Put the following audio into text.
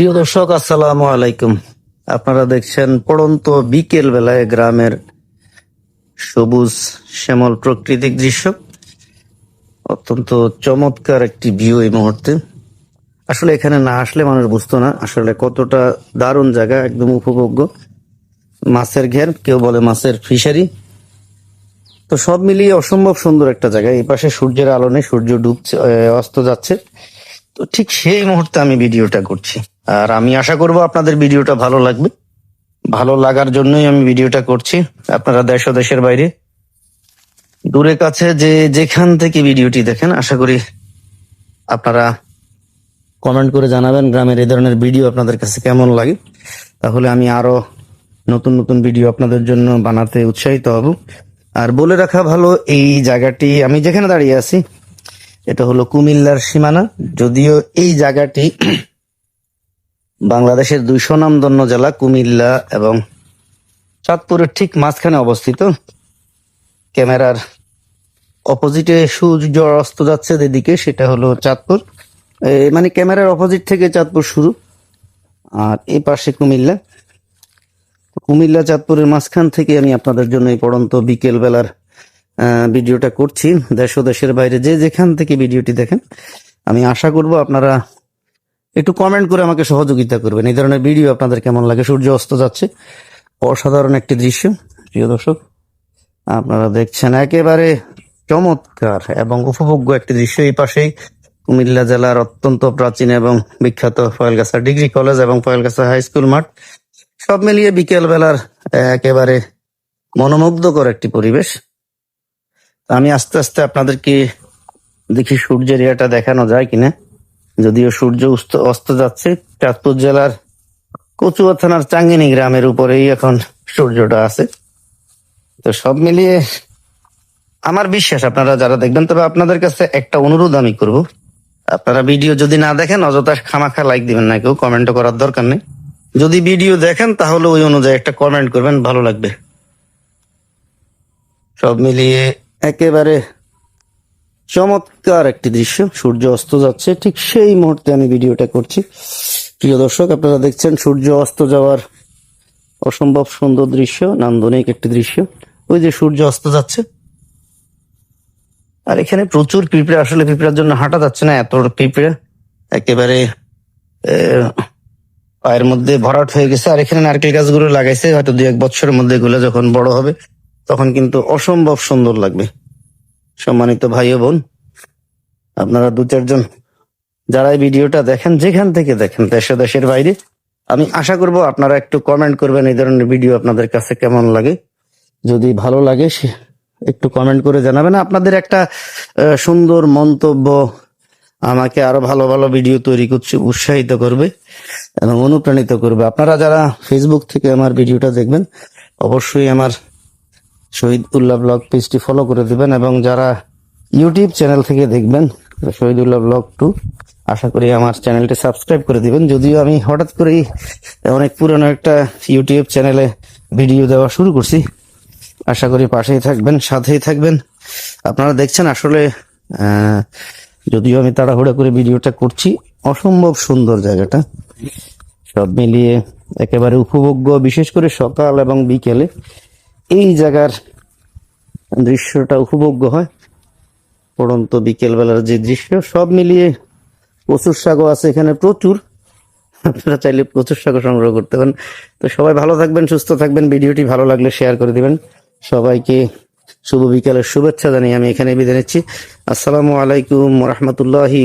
প্রিয় দর্শক, আসসালামু আলাইকুম। আপনারা দেখছেন পড়ন্ত বিকেল বেলায় গ্রামের সবুজ শ্যামল প্রাকৃতিক দৃশ্য। অত্যন্ত চমৎকার একটি ভিউ এই মুহূর্তে। আসলে এখানে না আসলে মানুষ বুঝতো না আসলে কতটা দারুণ জায়গা, একদম উপভোগ্য। মাছের ঘের, কেউ বলে মাছের ফিশারি তো সব মিলিয়ে অসম্ভব সুন্দর একটা জায়গা। এই পাশে সূর্যের আলো নেই, সূর্য ডুবছে অস্ত যাচ্ছে। তো ঠিক সেই মুহূর্তে আমি ভিডিওটা করছি। আর আমি আশা করব আপনাদের ভিডিওটা ভালো লাগবে। ভালো লাগার জন্যই আমি ভিডিওটা করছি। আপনারা দেশ ও দেশের বাইরে দূরে কাছে যে যেখান থেকে ভিডিওটি দেখেন, আশা করি আপনারা কমেন্ট করে জানাবেন গ্রামের এই ধরনের ভিডিও আপনাদের কাছে কেমন লাগে। তাহলে আমি আরও নতুন নতুন ভিডিও আপনাদের জন্য বানাতে উৎসাহিত হব। আর বলে রাখা ভালো, এই জায়গাটি আমি যেখানে দাঁড়িয়ে আছি, এটা হলো কুমিল্লার সীমানা। যদিও এই জায়গাটি বাংলাদেশের দুই সুনামধন্য জেলা কুমিল্লা এবং চাঁদপুরের ঠিক মাঝখানে অবস্থিত। ক্যামেরার অপোজিটে সূর্য অস্ত যাচ্ছে যেদিকে, সেটা হলো চাঁদপুর। মানে ক্যামেরার অপোজিট থেকে চাঁদপুর শুরু। আর এই পাশে কুমিল্লা। কুমিল্লা, চাঁদপুরের মাঝখান থেকে আমি আপনাদের জন্য এই পড়ন্ত বিকেলবেলার ভিডিওটা করছি। দেশ ও দেশের বাইরে যে যেখান থেকে ভিডিওটি দেখেন, আমি আশা করব আপনারা একটু কমেন্ট করে আমাকে সহযোগিতা করবেন। এই ধরনের ভিডিও আপনাদের কেমন লাগে? সূর্য অস্ত যাচ্ছে। অসাধারণ একটি দৃশ্য। প্রিয় দর্শক, আপনারা দেখছেন একেবারে চমৎকার এবং উপভোগ্য একটি দৃশ্য। এই পাশেই কুমিল্লা জেলার অত্যন্ত প্রাচীন এবং বিখ্যাত ফয়েলগাছা ডিগ্রি কলেজ এবং ফয়েলগাছা হাই স্কুল মাঠ। সব মিলিয়ে বিকেল বেলার একেবারে মনোমুগ্ধকর একটি পরিবেশ। আমি আস্তে আস্তে আপনাদেরকে দেখি সূর্যের ইয়েটা দেখানো যায় কিনা। যদিও সূর্য অস্ত যাচ্ছে, চাঁদপুর জেলার কচুয়া থানার চাঙ্গিনী গ্রামের উপরেই এখন সূর্যটা আছে। তো সব মিলিয়ে আমার বিশ্বাস, আপনারা যারা দেখবেন, তবে আপনাদের কাছে একটা অনুরোধ আমি করব। আপনারা ভিডিও যদি না দেখেন, অযথা খামাখা লাইক দিবেন না কেউ কমেন্ট করার দরকার নেই। যদি ভিডিও দেখেন, তাহলে ওই অনুযায়ী একটা কমেন্ট করবেন, ভালো লাগবে। সব মিলিয়ে একেবারে চমৎকার একটি দৃশ্য। সূর্য অস্ত যাচ্ছে। ঠিক সেই মুহূর্তে আমি ভিডিওটা করছি। প্রিয় দর্শক, আপনারা দেখছেন সূর্য অস্ত যাওয়ার অসম্ভব সুন্দর দৃশ্য, নান্দনিক একটি দৃশ্য। ওই যে সূর্য অস্ত যাচ্ছে। আর এখানে প্রচুর পিঁপড়ে আসলে পিঁপড়ার জন্য হাঁটা যাচ্ছে না, এত পিঁপড়ে একেবারে পায়ের মধ্যে ভরাট হয়ে গেছে। আর এখানে নারকেল গাছগুলো লাগাইছে, হয়তো দু এক বছরের মধ্যে এগুলো যখন বড় হবে, তখন কিন্তু অসম্ভব সুন্দর লাগবে। সম্মানিত ভাই বোন, আপনারা দু চারজন যারা এই ভিডিওটা দেখেন, যেখান থেকে দেখেন, দেশে দেশের বাইরে, আমি আশা করব আপনারা একটু কমেন্ট করবেন এই ধরনের ভিডিও আপনাদের কাছে কেমন লাগে। যদি ভালো লাগে, সে- একটু কমেন্ট করে জানাবেন। আপনাদের একটা সুন্দর মন্তব্য আমাকে আরও ভালো ভালো ভিডিও তৈরি করতে উৎসাহিত করবে এবং অনুপ্রাণিত করবে। আপনারা যারা ফেসবুক থেকে আমার ভিডিওটা দেখবেন, অবশ্যই আমার শহীদ উল্লাহ ব্লগ পেজটি ফলো করে দিবেন এবং যারা ইউটিউব চ্যানেল থেকে দেখবেন শহীদুল্লাহ ব্লগ টু, আশা করি আমার চ্যানেলটি সাবস্ক্রাইব করে দিবেন। যদিও আমি হঠাৎ করেই অনেক পুরনো একটা ইউটিউব চ্যানেলে ভিডিও দেওয়া শুরু করছি। আশা করি পাশেই থাকবেন, সাথেই থাকবেন। আপনারা দেখছেন আসলে যদিও আমি তাড়াহুড়া করে ভিডিওটা করছি, অসম্ভব সুন্দর জায়গাটা। সব মিলিয়ে একেবারে উপভোগ্য, বিশেষ করে সকাল এবং বিকেলে। এই জায়গার দৃশ্যটা উপভোগ্য হয়। পড়ন্ত বিকেল বেলার যে দৃশ্য, সব মিলিয়ে প্রচুর শাকও আছে এখানে, প্রচুর। আপনারা চাইলে প্রচুর শাকও সংগ্রহ করতে পারেন। তো সবাই ভালো থাকবেন, সুস্থ থাকবেন। ভিডিওটি ভালো লাগলে শেয়ার করে দিবেন। সবাইকে শুভ বিকেলের শুভেচ্ছা জানিয়ে আমি এখানে বিদায় নিচ্ছি। আসসালামু আলাইকুম রহমতুল্লাহি